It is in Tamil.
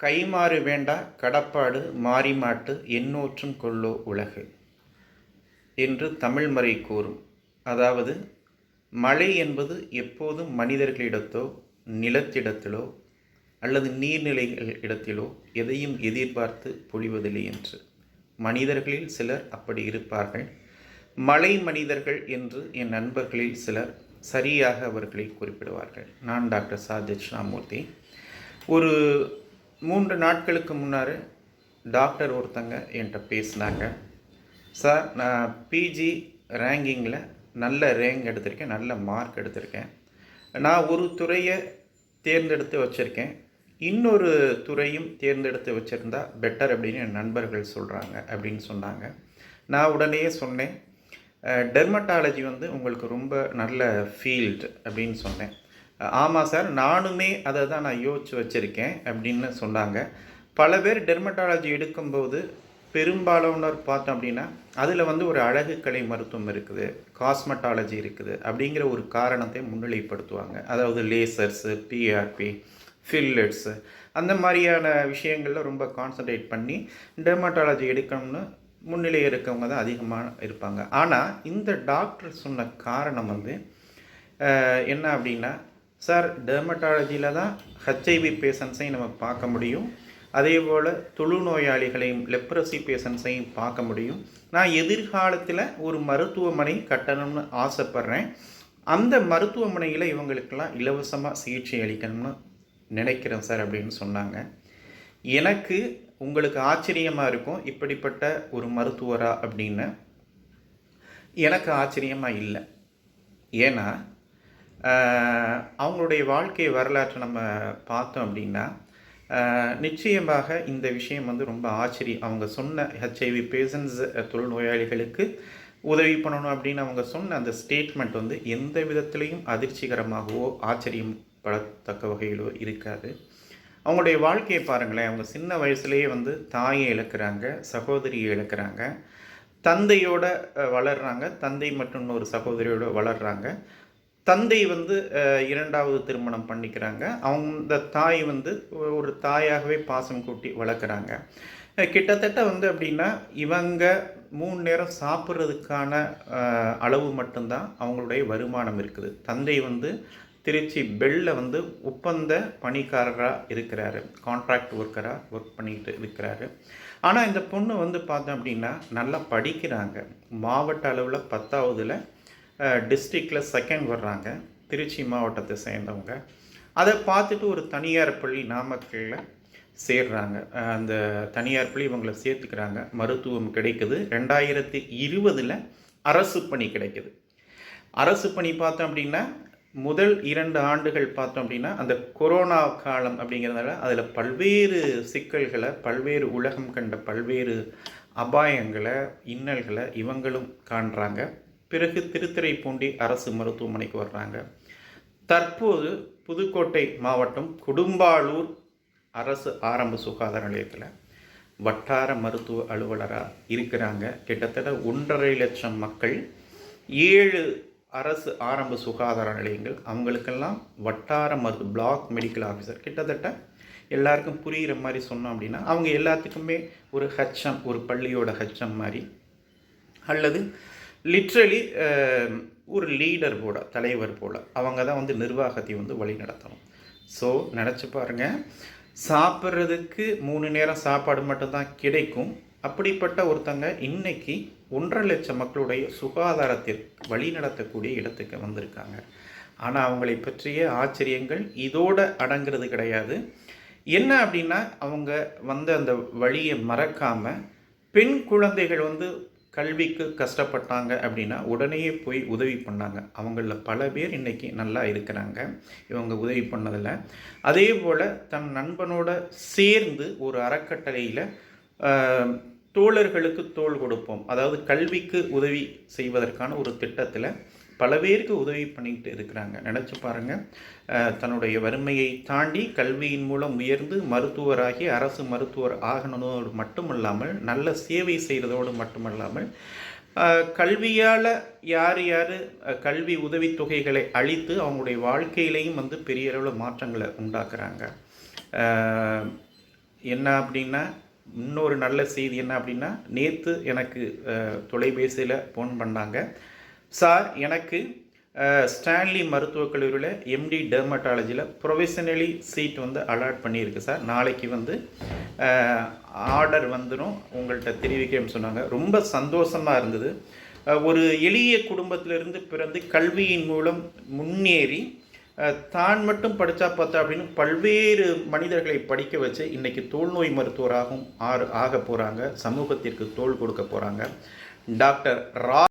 கைமாறு வேண்டா கடப்பாடு மாறிமாட்டு எண்ணூற்றும் கொள்ளோ உலகு என்று தமிழ்மறை கூறும். அதாவது மழை என்பது எப்போதும் மனிதர்களிடத்தோ நிலத்திடத்திலோ அல்லது நீர்நிலைகள் இடத்திலோ எதையும் எதிர்பார்த்து பொழிவதில்லை என்று. மனிதர்களில் சிலர் அப்படி இருப்பார்கள். மலை மனிதர்கள் என்று என் நண்பர்களில் சிலர் சரியாக அவர்களை குறிப்பிடுவார்கள். நான் டாக்டர் சா தட்சிணாமூர்த்தி ஒரு மூன்று நாட்களுக்கு முன்னார் டாக்டர் ஒருத்தங்க என்கிட்ட பேசினாங்க. சார் நான் பிஜி ரேங்கிங்கில் நல்ல ரேங்க் எடுத்திருக்கேன் நல்ல மார்க் எடுத்திருக்கேன். நான் ஒரு துறையை தேர்ந்தெடுத்து வச்சுருக்கேன். இன்னொரு துறையும் தேர்ந்தெடுத்து வச்சுருந்தா பெட்டர் அப்படின்னு என் நண்பர்கள் சொல்கிறாங்க அப்படின்னு சொன்னாங்க. நான் உடனே சொன்னேன் டெர்மட்டாலஜி வந்து உங்களுக்கு ரொம்ப நல்ல ஃபீல்டு அப்படின்னு சொன்னேன். ஆமாம் சார் நானுமே அதை தான் நான் யோசித்து வச்சுருக்கேன் அப்படின்னு சொன்னாங்க. பல பேர் டெர்மட்டாலஜி எடுக்கும்போது பெரும்பாலானோர் பார்த்தோம் அப்படின்னா அதில் வந்து ஒரு அழகு கலை மருத்துவம் இருக்குது காஸ்மெட்டாலஜி இருக்குது அப்படிங்கிற ஒரு காரணத்தை முன்னிலைப்படுத்துவாங்க. அதாவது லேசர்ஸு பிஆர்பி ஃபில்லட்ஸு அந்த மாதிரியான விஷயங்களில் ரொம்ப கான்சன்ட்ரேட் பண்ணி டெர்மட்டாலஜி எடுக்கணும்னு முன்னிலை இருக்கவங்க தான் அதிகமாக இருப்பாங்க. ஆனால் இந்த டாக்டர் சொன்ன காரணம் வந்து என்ன அப்படின்னா சார் டெர்மட்டாலஜியில் தான் ஹெச்ஐவி பேஷண்ட்ஸையும் நம்ம பார்க்க முடியும். அதே போல் தொழுநோயாளிகளையும் லெப்ரசி பேஷண்ட்ஸையும் பார்க்க முடியும். நான் எதிர்காலத்தில் ஒரு மருத்துவமனை கட்டணும்னு ஆசைப்பட்றேன். அந்த மருத்துவமனையில் இவங்களுக்கெல்லாம் இலவசமாக சிகிச்சை அளிக்கணும்னு நினைக்கிறேன் சார் அப்படின்னு சொன்னாங்க. எனக்கு உங்களுக்கு ஆச்சரியமாக இருக்கும் இப்படிப்பட்ட ஒரு மருத்துவரா அப்படின்னு. எனக்கு ஆச்சரியமாக இல்லை. ஏன்னா அவங்களுடைய வாழ்க்கை வரலாற்றை நம்ம பார்த்தோம் அப்படின்னா நிச்சயமாக இந்த விஷயம் வந்து ரொம்ப ஆச்சரியம் அவங்க சொன்ன ஹெச்ஐவி பேஷண்ட்ஸ் தொழில்நோயாளிகளுக்கு உதவி பண்ணணும் அப்படின்னு அவங்க சொன்ன அந்த ஸ்டேட்மெண்ட் வந்து எந்த விதத்திலையும் அதிர்ச்சிகரமாகவோ ஆச்சரியப்படத்தக்க வகையிலோ இருக்காது. அவங்களுடைய வாழ்க்கையை பாருங்களேன். அவங்க சின்ன வயசுலேயே வந்து தாயை இழக்கிறாங்க சகோதரியை இழக்கிறாங்க. தந்தையோட வளர்கிறாங்க தந்தை மற்றும் ஒரு சகோதரியோடு வளர்கிறாங்க தந்தை வந்து இரண்டாவது திருமணம் பண்ணிக்கிறாங்க. அவங்க தாய் வந்து ஒரு தாயாகவே பாசம் கூட்டி வளர்க்குறாங்க. கிட்டத்தட்ட வந்து அப்படின்னா இவங்க மூணு நேரம் சாப்பிட்றதுக்கான அளவு மட்டும்தான் அவங்களுடைய வருமானம் இருக்குது. தந்தை வந்து திருச்சி பெல்ல வந்து ஒப்பந்த பணிக்காரராக இருக்கிறாரு. கான்ட்ராக்ட் ஒர்க்கராக ஒர்க் பண்ணிட்டு இருக்கிறாரு. ஆனால் இந்த பொண்ணு வந்து பார்த்தோம் அப்படின்னா நல்லா படிக்கிறாங்க. மாவட்ட அளவில் பத்தாவதுல டிஸ்ட்ரிக்டில் செகண்ட் வர்றாங்க. திருச்சி மாவட்டத்தை சேர்ந்தவங்க. அதை பார்த்துட்டு ஒரு தனியார் பள்ளி நாமக்கல்லில் சேர்றாங்க. அந்த தனியார் பள்ளி இவங்களை சேர்த்துக்கிறாங்க. மருத்துவம் கிடைக்குது. ரெண்டாயிரத்தி இருபதில் அரசு பணி கிடைக்குது. அரசு பணி பார்த்தோம் அப்படின்னா முதல் இரண்டு ஆண்டுகள் பார்த்தோம் அப்படின்னா அந்த கொரோனா காலம் அப்படிங்கிறதுனால அதில் பல்வேறு சிக்கல்களை பல்வேறு உலகம் கண்ட பல்வேறு அபாயங்களை இன்னல்களை இவங்களும் காண்றாங்க. பிறகு திருத்துறைப்பூண்டி அரசு மருத்துவமனைக்கு வர்றாங்க. தற்போது புதுக்கோட்டை மாவட்டம் குடும்பாளூர் அரசு ஆரம்ப சுகாதார நிலையத்தில் வட்டார மருத்துவ அலுவலராக இருக்கிறாங்க. கிட்டத்தட்ட ஒன்றரை லட்சம் மக்கள் ஏழு அரசு ஆரம்ப சுகாதார நிலையங்கள். அவங்களுக்கெல்லாம் வட்டார மருத்து பிளாக் மெடிக்கல் ஆஃபீஸர். கிட்டத்தட்ட எல்லாருக்கும் புரிகிற மாதிரி சொன்னோம் அப்படின்னா அவங்க எல்லாத்துக்குமே ஒரு ஹெச்எம் ஒரு பள்ளியோட ஹெச்எம் மாதிரி. அல்லது லிட்ரலி um, ஒரு லீடர் போல தலைவர் போல் அவங்க தான் வந்து நிர்வாகத்தை வந்து வழி நடத்தணும். ஸோ நினச்சி பாருங்கள் சாப்பிட்றதுக்கு மூணு நேரம் சாப்பாடு மட்டும்தான் கிடைக்கும். அப்படிப்பட்ட ஒருத்தங்க இன்னைக்கு ஒன்றரை லட்சம் மக்களுடைய சுகாதாரத்திற்கு வழி நடத்தக்கூடிய இடத்துக்கு வந்திருக்காங்க. ஆனால் அவங்களை பற்றிய ஆச்சரியங்கள் இதோடு அடங்கிறது கிடையாது. என்ன அப்படின்னா அவங்க வந்து அந்த வழியை மறக்காமல் பெண் குழந்தைகள் வந்து கல்விக்கு கஷ்டப்பட்டாங்க அப்படின்னா உடனே போய் உதவி பண்ணாங்க. அவங்களில் பல பேர் இன்றைக்கி நல்லா இருக்கிறாங்க. இவங்க உதவி பண்ணதில் அதே போல் தன் நண்பனோட சேர்ந்து ஒரு அறக்கட்டளையில் தோழர்களுக்கு தோல் கொடுப்போம். அதாவது கல்விக்கு உதவி செய்வதற்கான ஒரு திட்டத்தில் பல பேருக்கு உதவி பண்ணிக்கிட்டு இருக்கிறாங்க. நினச்சி பாருங்கள் தன்னுடைய வறுமையை தாண்டி கல்வியின் மூலம் உயர்ந்து மருத்துவராகி அரசு மருத்துவர் ஆகணுனோடு மட்டுமல்லாமல் நல்ல சேவை செய்கிறதோடு மட்டுமல்லாமல் கல்வியால் யார் யார் கல்வி உதவித்தொகைகளை அளித்து அவங்களுடைய வாழ்க்கையிலையும் வந்து பெரிய அளவில் மாற்றங்களை உண்டாக்குறாங்க. என்ன அப்படின்னா இன்னொரு நல்ல செய்தி என்ன அப்படின்னா நேற்று எனக்கு தொலைபேசியில் ஃபோன் பண்ணாங்க. சார் எனக்கு ஸ்டான்லி மருத்துவக் கல்லூரியில் எம்டி டெர்மட்டாலஜியில் ப்ரொஃபஷனலி சீட் வந்து அலாட் பண்ணியிருக்கு சார். நாளைக்கு வந்து ஆர்டர் வந்துடும் உங்கள்கிட்ட தெரிவிக்கிறேன்னு சொன்னாங்க. ரொம்ப சந்தோஷமாக இருந்தது. ஒரு எளிய குடும்பத்திலிருந்து பிறந்து கல்வியின் மூலம் முன்னேறி தான் மட்டும் படித்தா பார்த்தா அப்படின்னு பல்வேறு மனிதர்களை படிக்க வச்சு இன்றைக்கி தோல்நோய் மருத்துவராகவும் ஆறு ஆக போகிறாங்க சமூகத்திற்கு தோள் கொடுக்க போகிறாங்க டாக்டர் ரா